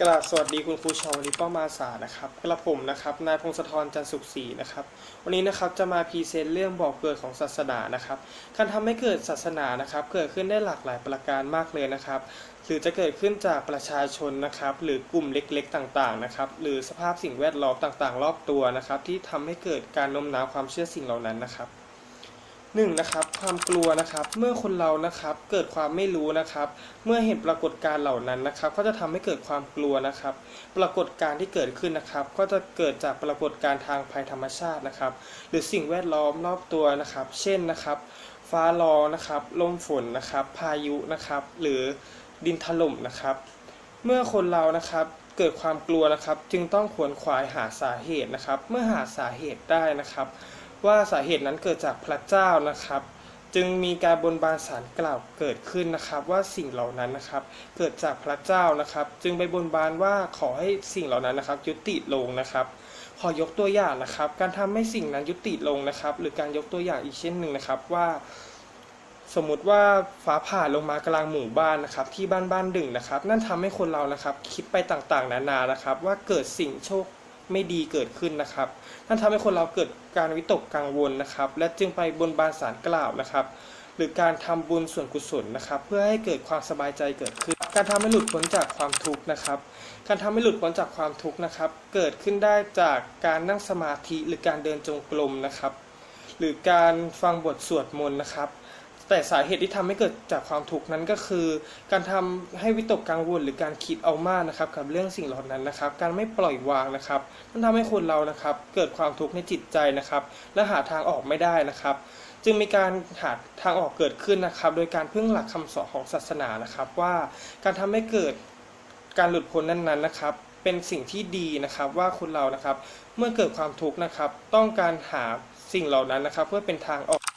กราบสวัสดีคุณครูชาวลิป้อมมาสานะครับกระผมนะครับนายพงศธรจันทร์สุขศรีนะครับ วันนี้นะครับจะมาพรีเซนต์เรื่องบอกเกิดของศาสนานะครับ การทำให้เกิดศาสนานะครับเกิดขึ้นได้หลากหลายประการมากเลยนะครับ หรือจะเกิดขึ้นจากประชาชนนะครับหรือกลุ่มเล็กๆต่างๆนะครับหรือสภาพสิ่งแวดล้อมต่างๆ รอบตัวนะครับที่ทำให้เกิดการโน้มน้าวความเชื่อสิ่งเหล่านั้นนะครับ หนึ่งนะครับความกลัวนะครับเมื่อคนเรานะครับเกิดความไม่รู้นะครับ เมื่อเห็นปรากฏการณ์เหล่านั้นนะครับ ก็จะทำให้เกิดความกลัวนะครับ ปรากฏการณ์ที่เกิดขึ้นนะครับ ก็จะเกิดจากปรากฏการณ์ทางภัยธรรมชาตินะครับ หรือสิ่งแวดล้อมรอบตัวนะครับ เช่นนะครับ ฟ้าร้องนะครับลมฝนนะครับ พายุนะครับ หรือดินถล่มนะครับ เมื่อคนเรานะครับเกิดความกลัวนะครับ จึงต้องขวนขวายหาสาเหตุนะครับ เมื่อหาสาเหตุได้นะครับ ว่าสาเหตุนั้นเกิดจากพระเจ้านะครับ จึงมีการบนบานสารกล่าวเกิดขึ้นนะครับ ว่าสิ่งเหล่านั้นนะครับ เกิดจากพระเจ้านะครับ จึงไปบนบานว่าขอให้สิ่งเหล่านั้นนะครับ ยุติลงนะครับขอยกตัวอย่างนะครับ การทำให้สิ่งนั้นยุติลงนะครับ หรือการยกตัวอย่างอีกเช่นหนึ่งนะครับว่า สมมติว่าฟ้าผ่าลงมากลางหมู่บ้านนะครับ ที่บ้านบ้านดึงนะครับ นั่นทำให้คนเรานะครับ คิดไปต่างๆ นานานะครับ ว่าเกิดสิ่งโชค ไม่ดีเกิดขึ้นนะครับนั่นทำให้คนเราเกิดการวิตกกังวลนะครับ และจึงไปบนบานสารกล่าวนะครับ หรือการทำบุญส่วนกุศลนะครับ เพื่อให้เกิดความสบายใจเกิดขึ้น การทำให้หลุดพ้นจากความทุกข์นะครับ การทำให้หลุดพ้นจากความทุกข์นะครับ เกิดขึ้นได้จากการนั่งสมาธิหรือการเดินจงกรมนะครับ หรือการฟังบทสวดมนต์นะครับ แต่สาเหตุที่ทำให้เกิดจากความทุกข์นั้นก็คือ การทำให้วิตกกังวลหรือการคิดเอามากนะครับ กับเรื่องสิ่งเหล่านั้นนะครับ การไม่ปล่อยวางนะครับมันทำให้คนเรานะครับ เกิดความทุกข์ในจิตใจนะครับ และหาทางออกไม่ได้นะครับ จึงมีการหาทางออกเกิดขึ้นนะครับ โดยการพึ่งหลักคำสอนของศาสนานะครับ ว่าการทำให้เกิดการหลุดพ้นนั้นๆนะครับเป็นสิ่งที่ดีนะครับว่าคนเรานะครับ เมื่อเกิดความทุกข์นะครับ ต้องการหาสิ่งเหล่านั้นนะครับ เพื่อเป็นทางออก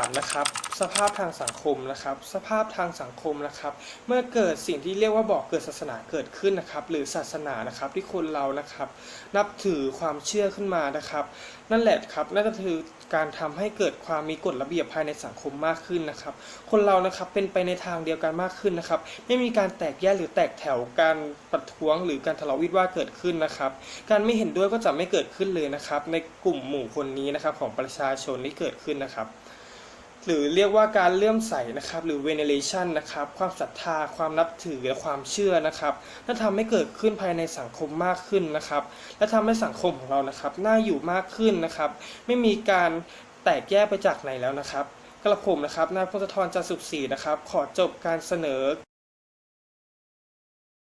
ามนะครับ สภาพทางสังคมนะครับ สภาพทางสังคมนะครับ เมื่อเกิดสิ่งที่เรียกว่าบอกเกิดศาสนาเกิดขึ้นนะครับ หรือศาสนานะครับที่คนเรานะครับ นับถือความเชื่อขึ้นมานะครับ นั่นแหละครับนั่นก็คือการทำให้เกิดความมีกฎระเบียบภายในสังคมมากขึ้นนะครับ คนเรานะครับเป็นไปในทางเดียวกันมากขึ้นนะครับ ไม่มีการแตกแยกหรือแตกแถวการประท้วง หรือการทะเลาะวิวาทเกิดขึ้นนะครับ การไม่เห็นด้วยก็จะไม่เกิดขึ้นเลยนะครับ ในกลุ่มหมู่คนนี้นะครับของประชาชนที่เกิดขึ้นนะครับ หรือเรียกว่าการเลื่อมใสนะครับ หรือ veneration นะครับ ความศรัทธา ความนับถือและความเชื่อนะครับนั่นทำให้เกิดขึ้นภายในสังคมมากขึ้นนะครับ และทำให้สังคมของเรานะครับ น่าอยู่มากขึ้นนะครับ ไม่มีการแตกแยกไปจากไหนแล้วนะครับกระผมนะครับนายพงศธรจันทร์สุขศรีนะครับ ขอจบการเสนอ